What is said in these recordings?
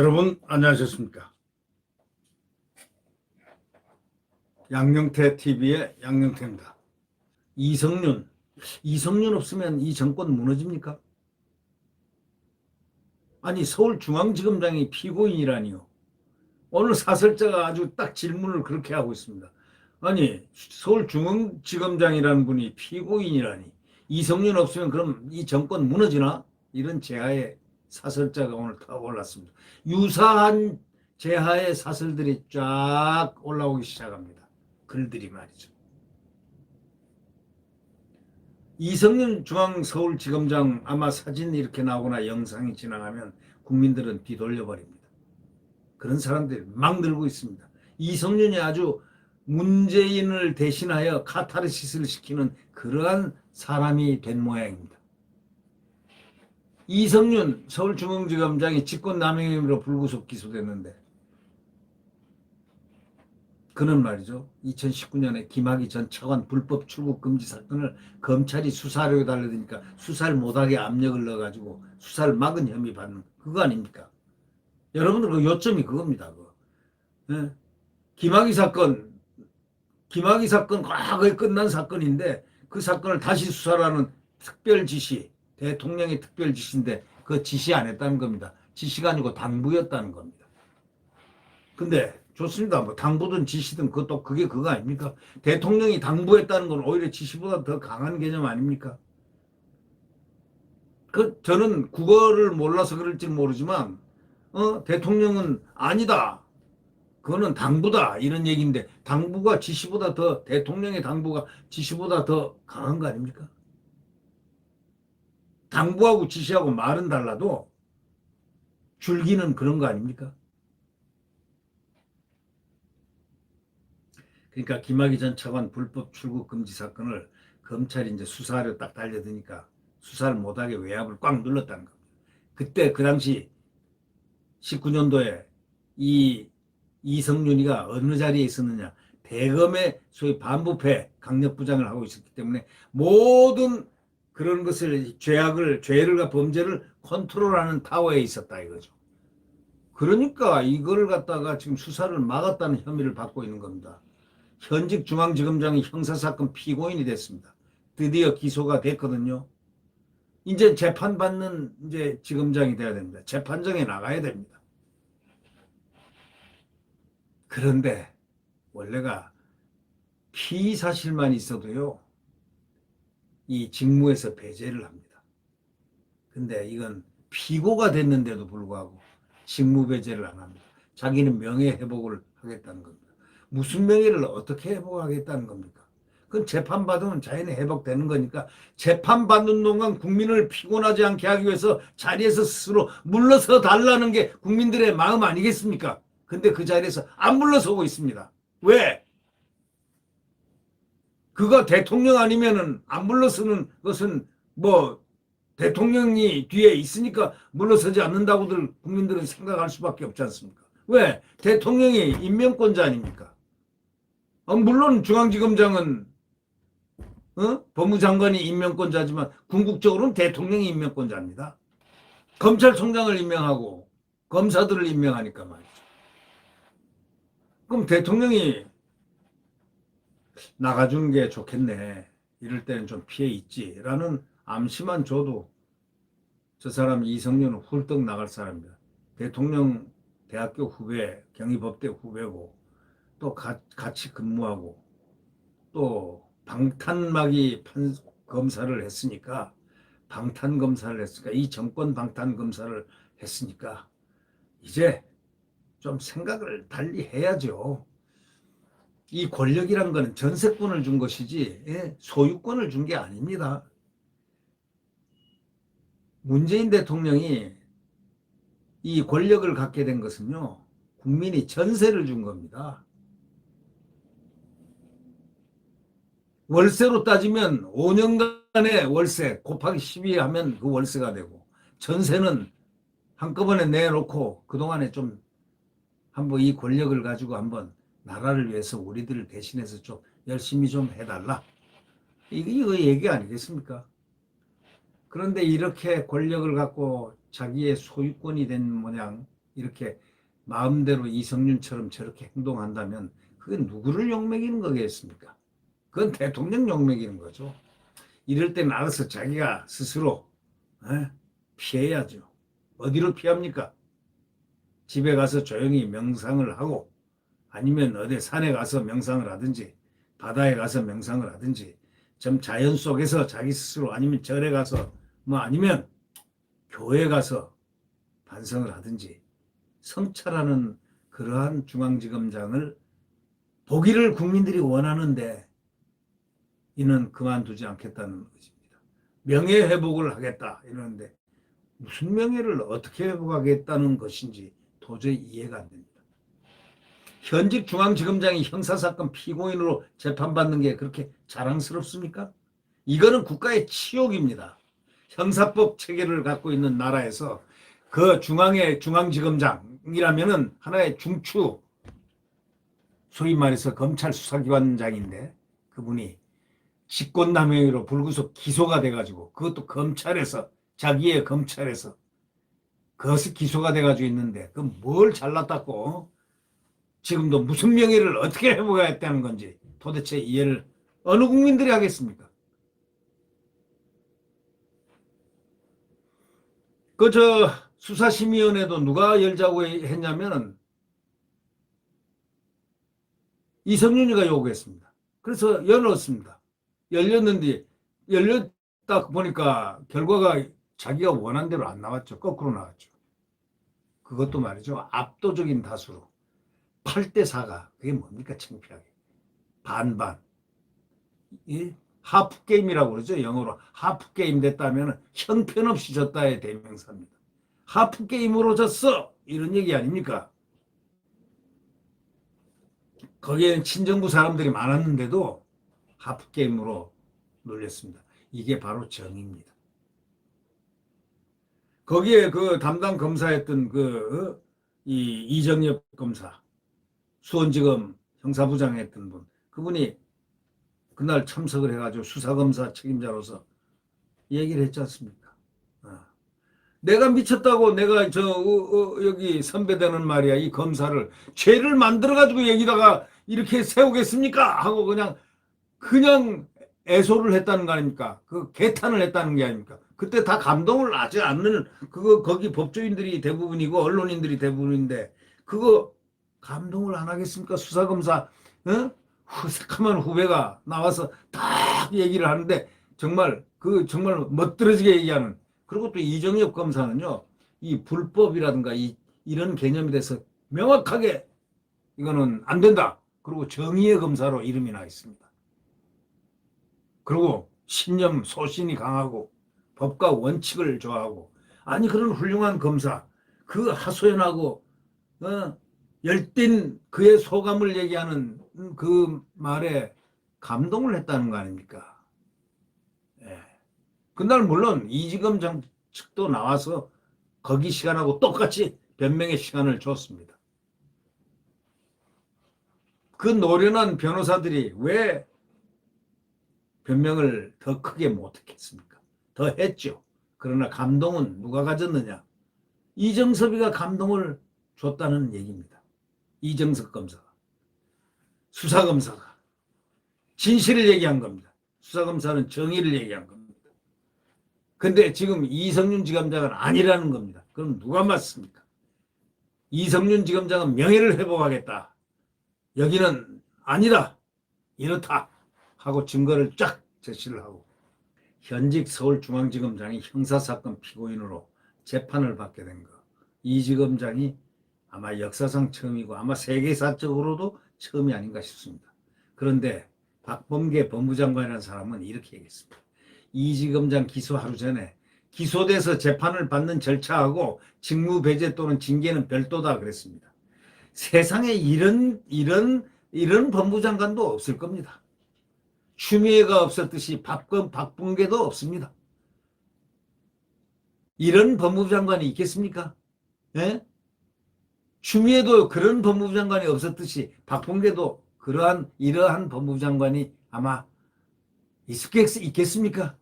여러분 안녕하셨습니까? 양영태 TV의 양영태입니다. 이성윤, 이성윤 없으면 이 정권 무너집니까? 아니 서울중앙지검장이 피고인이라니요. 오늘 사설자가 아주 딱 질문을 그렇게 하고 있습니다. 아니 서울중앙지검장이라는 분이 피고인이라니 이성윤 없으면 그럼 이 정권 무너지나? 이런 제하의 사설자가 오늘 다 올랐습니다. 유사한 제하의 사설들이 쫙 올라오기 시작합니다. 글들이 말이죠. 이성윤 중앙서울지검장 아마 사진 이렇게 나오거나 영상이 지나가면 국민들은 뒤돌려버립니다. 그런 사람들이 막 늘고 있습니다. 이성윤이 아주 문재인을 대신하여 카타르시스를 시키는 그러한 사람이 된 모양입니다. 이성윤 서울중앙지검장이 직권남용의 혐의로 불구속 기소됐는데 그는 말이죠. 2019년에 김학의 전 차관 불법 출국 금지 사건을 검찰이 수사하려고 달려드니까 수사를 못하게 압력을 넣어가지고 수사를 막은 혐의 받는 그거 아닙니까? 여러분들 그 요점이 그겁니다. 그거. 예? 김학의 사건, 김학의 사건 과거에 끝난 사건인데 그 사건을 다시 수사하는 특별 지시, 대통령의 특별 지시인데 그 지시 안 했다는 겁니다. 지시가 아니고 당부였다는 겁니다. 근데 좋습니다. 뭐 당부든 지시든 그것도 그게 그거 아닙니까? 대통령이 당부했다는 건 오히려 지시보다 더 강한 개념 아닙니까? 그 저는 국어를 몰라서 그럴지 모르지만 어 대통령은 아니다. 그거는 당부다 이런 얘기인데 당부가 지시보다 더 대통령의 당부가 지시보다 더 강한 거 아닙니까? 당부하고 지시하고 말은 달라도 줄기는 그런 거 아닙니까? 그러니까 김학의 전 차관 불법 출국 금지 사건을 검찰이 이제 수사하려 딱 달려드니까 수사를 못하게 외압을 꽉 눌렀다는 겁니다. 그때 그 당시 19년도에 이 이성윤이가 어느 자리에 있었느냐 대검의 소위 반부패 강력부장을 하고 있었기 때문에 모든 그런 것을 죄악을 죄를과 범죄를 컨트롤하는 타워에 있었다 이거죠. 그러니까 이걸 갖다가 지금 수사를 막았다는 혐의를 받고 있는 겁니다. 현직 중앙지검장이 형사사건 피고인이 됐습니다. 드디어 기소가 됐거든요. 이제 재판받는 이제 지검장이 돼야 됩니다. 재판정에 나가야 됩니다. 그런데 원래가 피의 사실만 있어도요. 이 직무에서 배제를 합니다. 근데 이건 피고가 됐는데도 불구하고 직무 배제를 안 합니다. 자기는 명예 회복을 하겠다는 겁니다. 무슨 명예를 어떻게 회복하겠다는 겁니까? 그건 재판받으면 자연히 회복되는 거니까 재판받는 동안 국민을 피곤하지 않게 하기 위해서 자리에서 스스로 물러서 달라는 게 국민들의 마음 아니겠습니까? 근데 그 자리에서 안 물러서고 있습니다. 왜? 그가 대통령 아니면은 안 물러서는 것은 뭐 대통령이 뒤에 있으니까 물러서지 않는다고들 국민들은 생각할 수밖에 없지 않습니까? 왜? 대통령이 임명권자 아닙니까? 어, 물론 중앙지검장은 어? 법무장관이 임명권자지만 궁극적으로는 대통령이 임명권자입니다. 검찰총장을 임명하고 검사들을 임명하니까 말이죠. 그럼 대통령이 나가주는 게 좋겠네. 이럴 때는 좀 피해 있지라는 암시만 줘도 저 사람 이성윤은 훌떡 나갈 사람입니다. 대통령 대학교 후배, 경희법대 후배고 또 가, 같이 근무하고 또 방탄막이 판, 검사를 했으니까 방탄 검사를 했으니까 이 정권 방탄 검사를 했으니까 이제 좀 생각을 달리 해야죠. 이 권력이란 거는 전세권을 준 것이지 예, 소유권을 준 게 아닙니다. 문재인 대통령이 이 권력을 갖게 된 것은요, 국민이 전세를 준 겁니다. 월세로 따지면 5년간의 월세 곱하기 12 하면 그 월세가 되고, 전세는 한꺼번에 내놓고 그동안에 좀 한번 이 권력을 가지고 한번 나라를 위해서 우리들을 대신해서 좀 열심히 좀 해달라. 이거, 이거 얘기 아니겠습니까? 그런데 이렇게 권력을 갖고 자기의 소유권이 된 모양 이렇게 마음대로 이성윤처럼 저렇게 행동한다면 그게 누구를 욕먹이는 거겠습니까? 그건 대통령 욕먹이는 거죠. 이럴 때는 알아서 자기가 스스로 에? 피해야죠. 어디로 피합니까? 집에 가서 조용히 명상을 하고 아니면 어디 산에 가서 명상을 하든지 바다에 가서 명상을 하든지 좀 자연 속에서 자기 스스로 아니면 절에 가서 뭐 아니면 교회 가서 반성을 하든지 성찰하는 그러한 중앙지검장을 보기를 국민들이 원하는데 이는 그만두지 않겠다는 것입니다. 명예 회복을 하겠다 이러는데 무슨 명예를 어떻게 회복하겠다는 것인지 도저히 이해가 안 됩니다. 현직 중앙지검장이 형사사건 피고인으로 재판받는 게 그렇게 자랑스럽습니까? 이거는 국가의 치욕입니다. 형사법 체계를 갖고 있는 나라에서 그 중앙의 중앙지검장이라면은 하나의 중추 소위 말해서 검찰 수사기관장인데 그분이 직권남용으로 불구속 기소가 돼가지고 그것도 검찰에서 자기의 검찰에서 그것이 기소가 돼가지고 있는데 그 뭘 잘났다고 지금도 무슨 명예를 어떻게 회복하겠다는 건지 도대체 이해를 어느 국민들이 하겠습니까? 그 저 수사심의위원회도 누가 열자고 했냐면은 이성윤이가 요구했습니다. 그래서 열었습니다. 열렸는데 열렸다 보니까 결과가 자기가 원한 대로 안 나왔죠. 거꾸로 나왔죠. 그것도 말이죠. 압도적인 다수로 8대 4가 그게 뭡니까 창피하게 반반 이 하프 게임이라고 그러죠. 영어로 하프 게임 됐다면 형편없이 졌다의 대명사입니다. 하프 게임으로 졌어 이런 얘기 아닙니까? 거기에는 친정부 사람들이 많았는데도 하프 게임으로 놀렸습니다. 이게 바로 정의입니다. 거기에 그 담당 검사였던 그 이 이정엽 검사 수원지검 형사부장 했던 분 그분이 그날 참석을 해가지고 수사검사 책임자로서 얘기를 했지 않습니까? 어. 내가 미쳤다고 내가 저 어, 어, 여기 선배되는 말이야 이 검사를 죄를 만들어가지고 여기다가 이렇게 세우겠습니까? 하고 그냥 그냥 애소를 했다는 거 아닙니까? 그 개탄을 했다는 게 아닙니까? 그때 다 감동을 하지 않는 그거 거기 법조인들이 대부분이고 언론인들이 대부분인데 그거 감동을 안 하겠습니까? 수사검사 어? 새카만 후배가 나와서 딱 얘기를 하는데 정말 그 정말 멋들어지게 얘기하는 그리고 또 이정엽 검사는요 이 불법이라든가 이 이런 개념에 대해서 명확하게 이거는 안 된다. 그리고 정의의 검사로 이름이 나 있습니다. 그리고 신념 소신이 강하고 법과 원칙을 좋아하고 아니 그런 훌륭한 검사 그 하소연하고 어, 열띤 그의 소감을 얘기하는 그 말에 감동을 했다는 거 아닙니까? 예. 그날 물론 이지검 장 측도 나와서 거기 시간하고 똑같이 변명의 시간을 줬습니다. 그 노련한 변호사들이 왜 변명을 더 크게 못했겠습니까? 더 했죠. 그러나 감동은 누가 가졌느냐? 이정섭이가 감동을 줬다는 얘기입니다. 이정석 검사가. 수사 검사가. 진실을 얘기한 겁니다. 수사 검사는 정의를 얘기한 겁니다. 근데 지금 이성윤 지검장은 아니라는 겁니다. 그럼 누가 맞습니까? 이성윤 지검장은 명예를 회복하겠다. 여기는 아니다. 이렇다. 하고 증거를 쫙 제시를 하고 현직 서울중앙지검장이 형사사건 피고인으로 재판을 받게 된 거. 이 지검장이 아마 역사상 처음이고 아마 세계사적으로도 처음이 아닌가 싶습니다. 그런데 박범계 법무장관이라는 사람은 이렇게 얘기했습니다. 이 지검장 기소 하루 전에 기소돼서 재판을 받는 절차하고 직무 배제 또는 징계는 별도다 그랬습니다. 세상에 이런 이런 이런 법무장관도 없을 겁니다. 추미애가 없었듯이 박근 박bun계도 없습니다. 이런 법무부 장관이 있겠습니까? 예? 추미애도 그런 법무부 장관이 없었듯이 박봉계도 그러한 이러한 법무부 장관이 아마 있겠, 있겠습니까?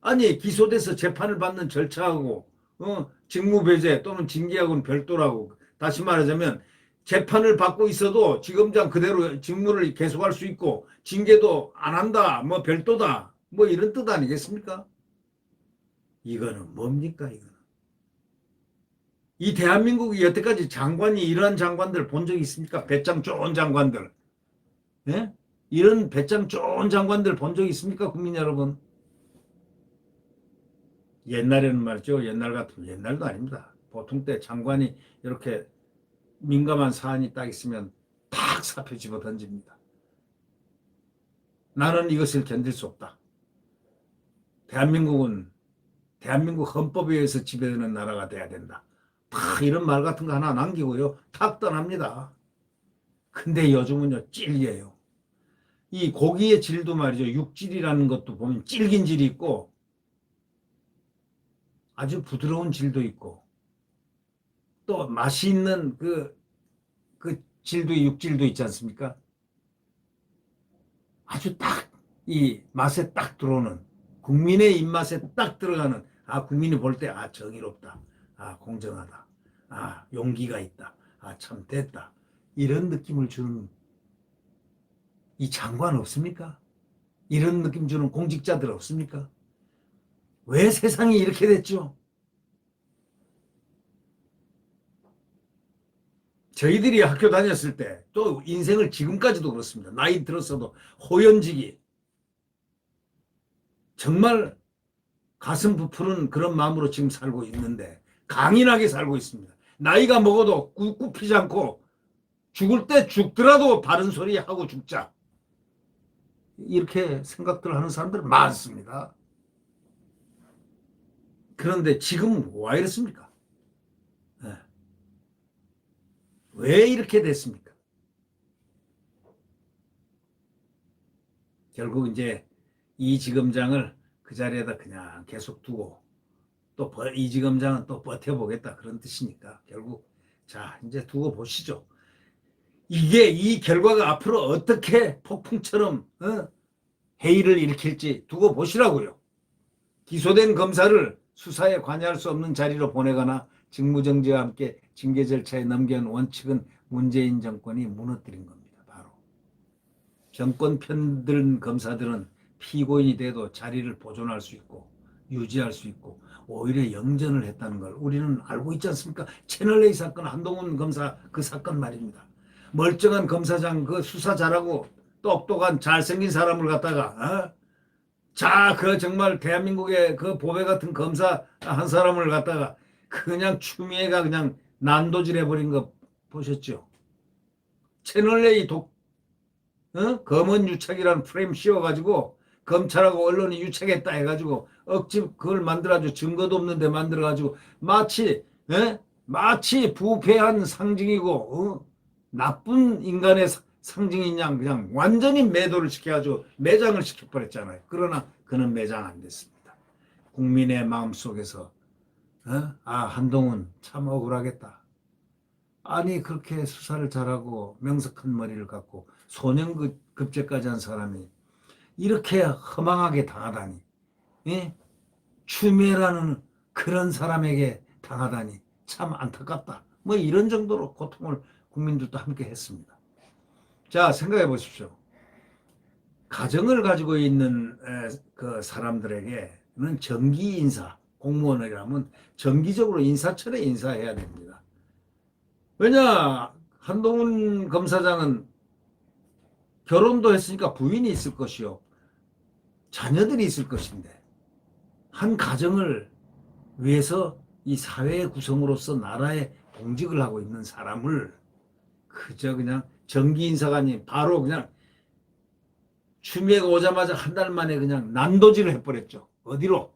아니 기소돼서 재판을 받는 절차하고 어, 직무배제 또는 징계하고는 별도라고. 다시 말하자면 재판을 받고 있어도 지검장 그대로 직무를 계속할 수 있고 징계도 안 한다. 뭐 별도다. 뭐 이런 뜻 아니겠습니까? 이거는 뭡니까 이거는? 이 대한민국이 여태까지 장관이 이러한 장관들 본 적이 있습니까? 배짱 좋은 장관들. 예? 이런 배짱 좋은 장관들 본적 있습니까? 국민 여러분? 옛날에는 말이죠. 옛날 같으면 옛날도 아닙니다. 보통 때 장관이 이렇게 민감한 사안이 딱 있으면 탁 사표 집어 던집니다. 나는 이것을 견딜 수 없다. 대한민국은 대한민국 헌법에 의해서 지배되는 나라가 돼야 된다. 탁 이런 말 같은 거 하나 남기고요. 탁 떠납니다. 근데 요즘은요, 찔겨요. 이 고기의 질도 말이죠. 육질이라는 것도 보면 질긴 질이 있고 아주 부드러운 질도 있고 또 맛이 있는 그, 그 질도 육질도 있지 않습니까? 아주 딱 이 맛에 딱 들어오는 국민의 입맛에 딱 들어가는 아 국민이 볼 때 아 정의롭다 아 공정하다 아 용기가 있다 아 참 됐다 이런 느낌을 주는 이 장관 없습니까? 이런 느낌 주는 공직자들 없습니까? 왜 세상이 이렇게 됐죠? 저희들이 학교 다녔을 때 또 인생을 지금까지도 그렇습니다. 나이 들었어도 호연지기 정말 가슴 부푸는 그런 마음으로 지금 살고 있는데 강인하게 살고 있습니다. 나이가 먹어도 굽굽히지 않고 죽을 때 죽더라도 바른 소리 하고 죽자. 이렇게 생각들을 하는 사람들 많습니다. 그런데 지금 왜 이렇습니까? 예. 왜 이렇게 됐습니까? 결국 이제 이 지검장을 그 자리에다 그냥 계속 두고 또 이 지검장은 또 버텨보겠다 그런 뜻이니까 결국 자 이제 두고 보시죠. 이게 이 결과가 앞으로 어떻게 폭풍처럼 어? 회의를 일으킬지 두고 보시라고요. 기소된 검사를 수사에 관여할 수 없는 자리로 보내거나 직무정지와 함께 징계 절차에 넘겨온 원칙은 문재인 정권이 무너뜨린 겁니다. 바로 정권 편든 검사들은 피고인이 돼도 자리를 보존할 수 있고 유지할 수 있고 오히려 영전을 했다는 걸 우리는 알고 있지 않습니까? 채널A 사건 한동훈 검사 그 사건 말입니다. 멀쩡한 검사장 그 수사 잘하고 똑똑한 잘생긴 사람을 갖다가 어? 자, 그 정말 대한민국의 그 보배 같은 검사 한 사람을 갖다가 그냥 추미애가 그냥 난도질 해버린 거 보셨죠? 채널A 독, 어? 검은 유착이라는 프레임 씌워가지고 검찰하고 언론이 유착했다 해가지고 억지 그걸 만들어가지고 증거도 없는데 만들어가지고 마치 에? 마치 부패한 상징이고 어? 나쁜 인간의 양 그냥 완전히 매도를 시켜가지고 매장을 시켜버렸잖아요. 그러나 그는 매장 안 됐습니다. 국민의 마음 속에서 어? 아 한동훈 참 억울하겠다. 아니 그렇게 수사를 잘하고 명석한 머리를 갖고 소년급제까지 한 사람이 이렇게 허망하게 당하다니 예? 추미애라는 그런 사람에게 당하다니 참 안타깝다. 뭐 이런 정도로 고통을 국민들도 함께 했습니다. 자 생각해 보십시오. 가정을 가지고 있는 에, 그 사람들에게는 정기 인사 공무원이라면 정기적으로 인사철에 인사해야 됩니다. 왜냐 한동훈 검사장은 결혼도 했으니까 부인이 있을 것이요 자녀들이 있을 것인데 한 가정을 위해서 이 사회의 구성으로서 나라의 공직을 하고 있는 사람을 그저 그냥 정기 인사가 아닌 바로 그냥 추미애가 오자마자 한 달 만에 그냥 난도질을 해버렸죠. 어디로?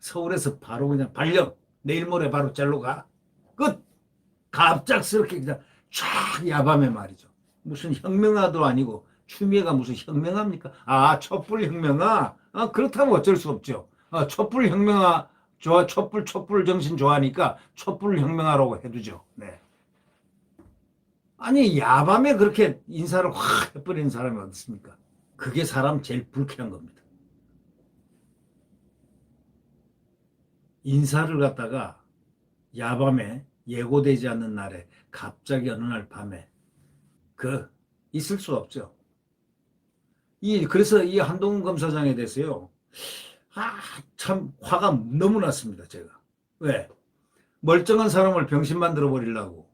서울에서 바로 그냥 발령. 내일 모레 바로 짤로 가. 끝. 갑작스럽게 그냥 쫙 야밤에 말이죠. 무슨 혁명화도 아니고 추미애가 무슨 혁명합니까? 아 촛불 혁명화? 아, 그렇다면 어쩔 수 없죠. 아, 촛불 혁명화 좋아 촛불 촛불 정신 좋아하니까 촛불 혁명화라고 해두죠. 네. 아니 야밤에 그렇게 인사를 확 해버리는 사람이 어디 있습니까? 그게 사람 제일 불쾌한 겁니다. 인사를 갖다가 야밤에 예고되지 않는 날에 갑자기 어느 날 밤에 그 있을 수 없죠. 이 그래서 이 한동훈 검사장에 대해서요. 아, 참 화가 너무 났습니다, 제가. 왜? 멀쩡한 사람을 병신 만들어 버리려고.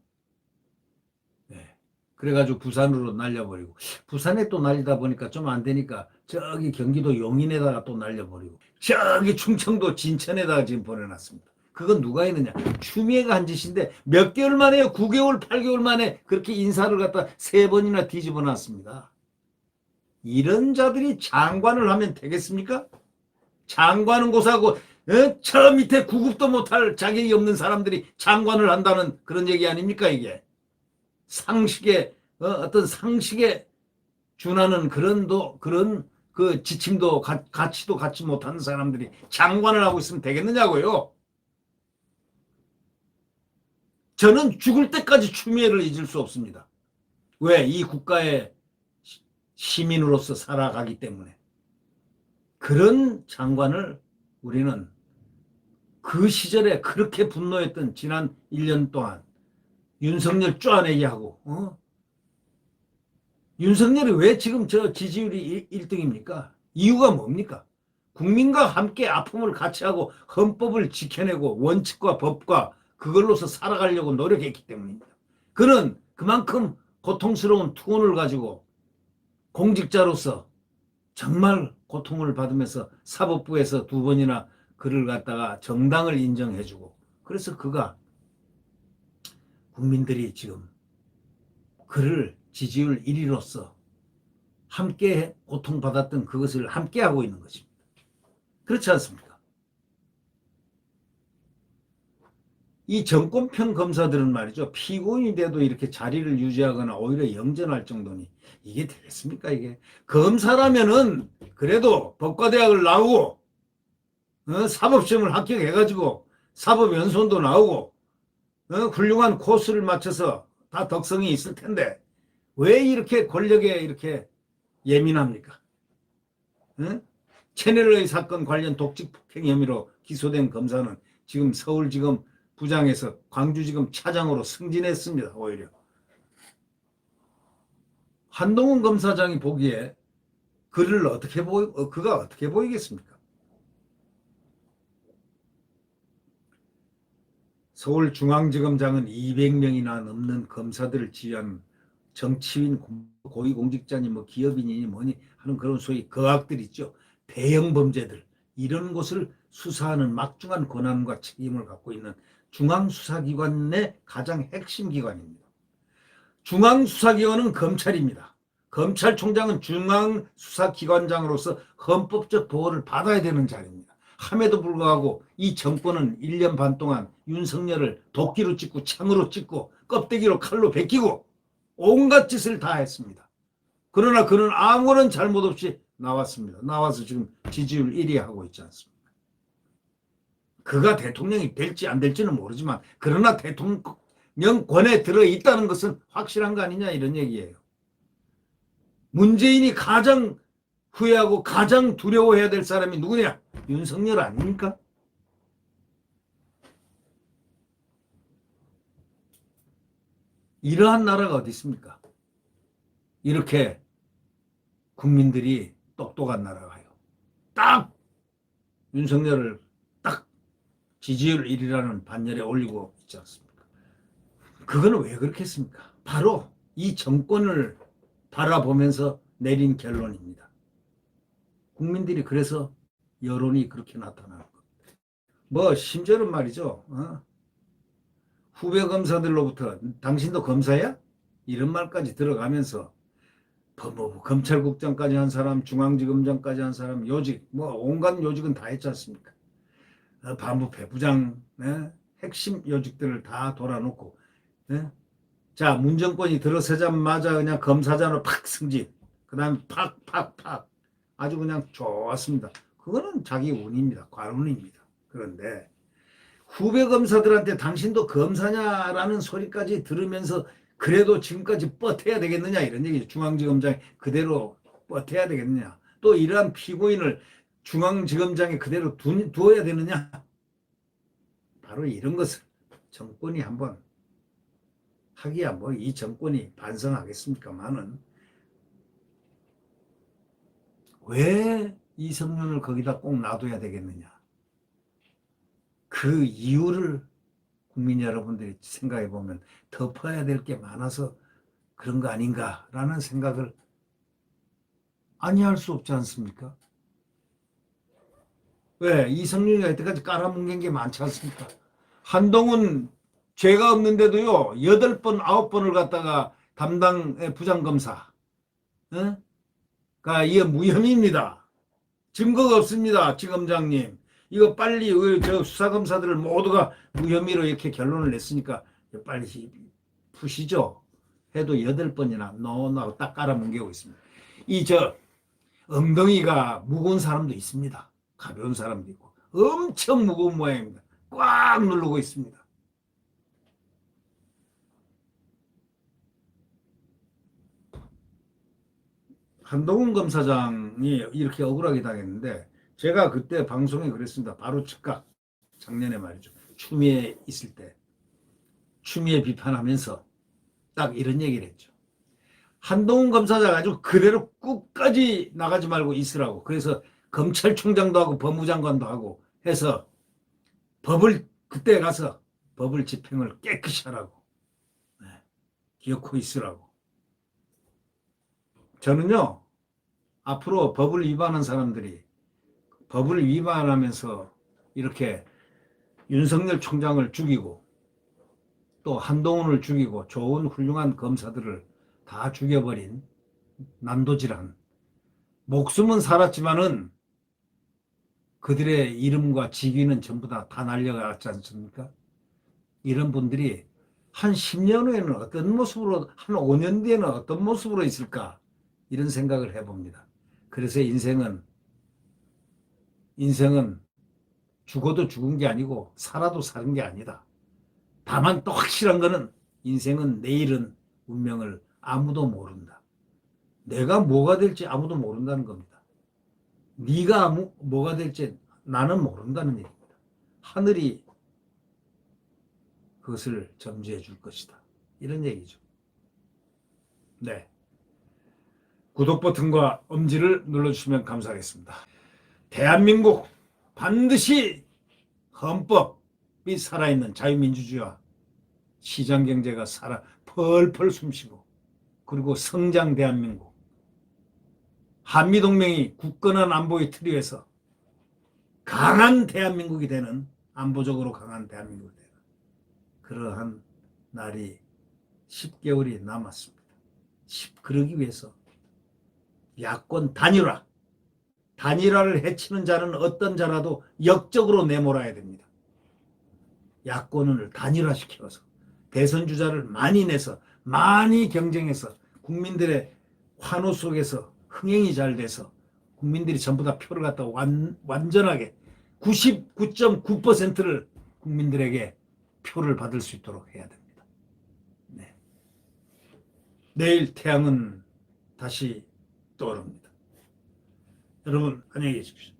네. 그래가지고 부산으로 날려버리고 부산에 또 날리다 보니까 좀 안 되니까 저기 경기도 용인에다가 또 날려버리고 저기 충청도 진천에다가 지금 보내놨습니다. 그건 누가 했느냐? 추미애가 한 짓인데 몇 개월 만에요? 9개월, 8개월 만에 그렇게 인사를 갖다 세 번이나 뒤집어 놨습니다. 이런 자들이 장관을 하면 되겠습니까? 장관은 고사고 어? 저 밑에 구급도 못할 자격이 없는 사람들이 장관을 한다는 그런 얘기 아닙니까 이게? 상식에 어, 어떤 상식에 준하는 그런 도 그런 그 지침도 가, 가치도 갖지 못하는 사람들이 장관을 하고 있으면 되겠느냐고요. 저는 죽을 때까지 추미애를 잊을 수 없습니다. 왜? 이 국가의 시- 시민으로서 살아가기 때문에. 그런 장관을 우리는 그 시절에 그렇게 분노했던 지난 1년 동안 윤석열 쪼아내기 하고, 어? 윤석열이 왜 지금 저 지지율이 1등입니까? 이유가 뭡니까? 국민과 함께 아픔을 같이 하고 헌법을 지켜내고 원칙과 법과 그걸로서 살아가려고 노력했기 때문입니다. 그는 그만큼 고통스러운 투혼을 가지고 공직자로서 정말 고통을 받으면서 사법부에서 두 번이나 그를 갖다가 정당을 인정해주고 그래서 그가 국민들이 지금 그를 지지율 1위로서 함께 고통받았던 그것을 함께 하고 있는 것입니다. 그렇지 않습니까? 이 정권편 검사들은 말이죠. 피고인이 돼도 이렇게 자리를 유지하거나 오히려 영전할 정도니 이게 되겠습니까? 이게 검사라면은 그래도 법과대학을 나오고 어? 사법시험을 합격해가지고 사법연수원도 나오고 어? 훌륭한 코스를 맞춰서 다 덕성이 있을 텐데 왜 이렇게 권력에 이렇게 예민합니까? 어? 채널의 사건 관련 독직 폭행 혐의로 기소된 검사는 지금 서울지검 부장에서 광주지검 차장으로 승진했습니다. 오히려 한동훈 검사장이 보기에 그를 어떻게 보이 어, 그가 어떻게 보이겠습니까? 서울중앙지검장은 200명이나 넘는 검사들을 지휘한 정치인, 고위공직자니 뭐 기업인이니 뭐니 하는 그런 소위 거악들 있죠. 대형 범죄들 이런 것을 수사하는 막중한 권한과 책임을 갖고 있는 중앙수사기관의 가장 핵심 기관입니다. 중앙수사기관은 검찰입니다. 검찰총장은 중앙수사기관장으로서 헌법적 보호를 받아야 되는 자리입니다. 함에도 불구하고 이 정권은 1년 반 동안 윤석열을 도끼로 찍고 창으로 찍고 껍데기로 칼로 베끼고 온갖 짓을 다 했습니다. 그러나 그는 아무런 잘못 없이 나왔습니다. 나와서 지금 지지율 1위 하고 있지 않습니까? 그가 대통령이 될지 안 될지는 모르지만 그러나 대통령권에 들어 있다는 것은 확실한 거 아니냐 이런 얘기예요. 문재인이 가장 후회하고 가장 두려워해야 될 사람이 누구냐? 윤석열 아닙니까? 이러한 나라가 어디 있습니까? 이렇게 국민들이 똑똑한 나라가요. 딱 윤석열을 딱 지지율 1위라는 반열에 올리고 있지 않습니까? 그거는 왜 그렇게 했습니까? 바로 이 정권을 바라보면서 내린 결론입니다. 국민들이 그래서 여론이 그렇게 나타나는 겁니다. 뭐 심지어는 말이죠. 어? 후배 검사들로부터 당신도 검사야? 이런 말까지 들어가면서 법무부 검찰국장까지 한 사람, 중앙지검장까지 한 사람, 요직 뭐 온갖 요직은 다 했지 않습니까? 어, 반부패 부장 예? 핵심 요직들을 다 돌아놓고 예? 자 문정권이 들어서자마자 그냥 검사장으로 팍 승진 그 다음에 팍팍팍 아주 그냥 좋았습니다. 그거는 자기 운입니다. 관운입니다. 그런데 후배 검사들한테 당신도 검사냐라는 소리까지 들으면서 그래도 지금까지 뻗해야 되겠느냐 이런 얘기죠. 중앙지검장이 그대로 뻗해야 되겠느냐. 또 이러한 피고인을 중앙지검장에 그대로 두, 두어야 되느냐. 바로 이런 것을 정권이 한번 하기야 뭐 이 정권이 반성하겠습니까만은 왜 이성윤을 거기다 꼭 놔둬야 되겠느냐 그 이유를 국민 여러분들이 생각해 보면 덮어야 될 게 많아서 그런 거 아닌가라는 생각을 아니할 수 없지 않습니까? 왜 이성윤이가 여태까지 깔아뭉갠 게 많지 않습니까? 한동훈 죄가 없는데도요 여덟 번 아홉 번을 갖다가 담당 부장검사, 어? 가 이게 무혐의입니다. 증거가 없습니다, 지검장님. 이거 빨리 그저 수사검사들을 모두가 무혐의로 이렇게 결론을 냈으니까 빨리 푸시죠. 해도 여덟 번이나 노노하고 딱 깔아뭉개고 있습니다. 이 저 엉덩이가 무거운 사람도 있습니다. 가벼운 사람도 있고 엄청 무거운 모양입니다. 꽉 누르고 있습니다. 한동훈 검사장이 이렇게 억울하게 당했는데 제가 그때 방송에 그랬습니다. 바로 즉각 작년에 말이죠. 추미애 있을 때 추미애 비판하면서 딱 이런 얘기를 했죠. 한동훈 검사장 아주 그대로 끝까지 나가지 말고 있으라고. 그래서 검찰총장도 하고 법무장관도 하고 해서 법을 그때 가서 법을 집행을 깨끗이 하라고. 네. 기억하고 있으라고. 저는요, 앞으로 법을 위반한 사람들이 법을 위반하면서 이렇게 윤석열 총장을 죽이고 또 한동훈을 죽이고 좋은 훌륭한 검사들을 다 죽여버린 난도질한 목숨은 살았지만은 그들의 이름과 직위는 전부 다 다 날려갔지 않습니까? 이런 분들이 한 10년 후에는 어떤 모습으로, 한 5년 뒤에는 어떤 모습으로 있을까? 이런 생각을 해봅니다. 그래서 인생은, 인생은 죽어도 죽은 게 아니고 살아도 사는 게 아니다. 다만 또 확실한 거는 인생은 내일은 운명을 아무도 모른다. 내가 뭐가 될지 아무도 모른다는 겁니다. 네가 아무, 뭐가 될지 나는 모른다는 얘기입니다. 하늘이 그것을 점지해 줄 것이다. 이런 얘기죠. 네. 구독 버튼과 엄지를 눌러주시면 감사하겠습니다. 대한민국 반드시 헌법이 살아있는 자유민주주의와 시장경제가 살아 펄펄 숨쉬고 그리고 성장 대한민국 한미동맹이 굳건한 안보의 틀 위에서 강한 대한민국이 되는 안보적으로 강한 대한민국이 되는 그러한 날이 10개월이 남았습니다. 10, 그러기 위해서 야권 단일화 단일화를 해치는 자는 어떤 자라도 역적으로 내몰아야 됩니다. 야권을 단일화시켜서 대선 주자를 많이 내서 많이 경쟁해서 국민들의 환호 속에서 흥행이 잘 돼서 국민들이 전부 다 표를 갖다 완, 완전하게 99.9%를 국민들에게 표를 받을 수 있도록 해야 됩니다. 네. 내일 태양은 다시 떠오릅니다. 여러분 안녕히 계십시오.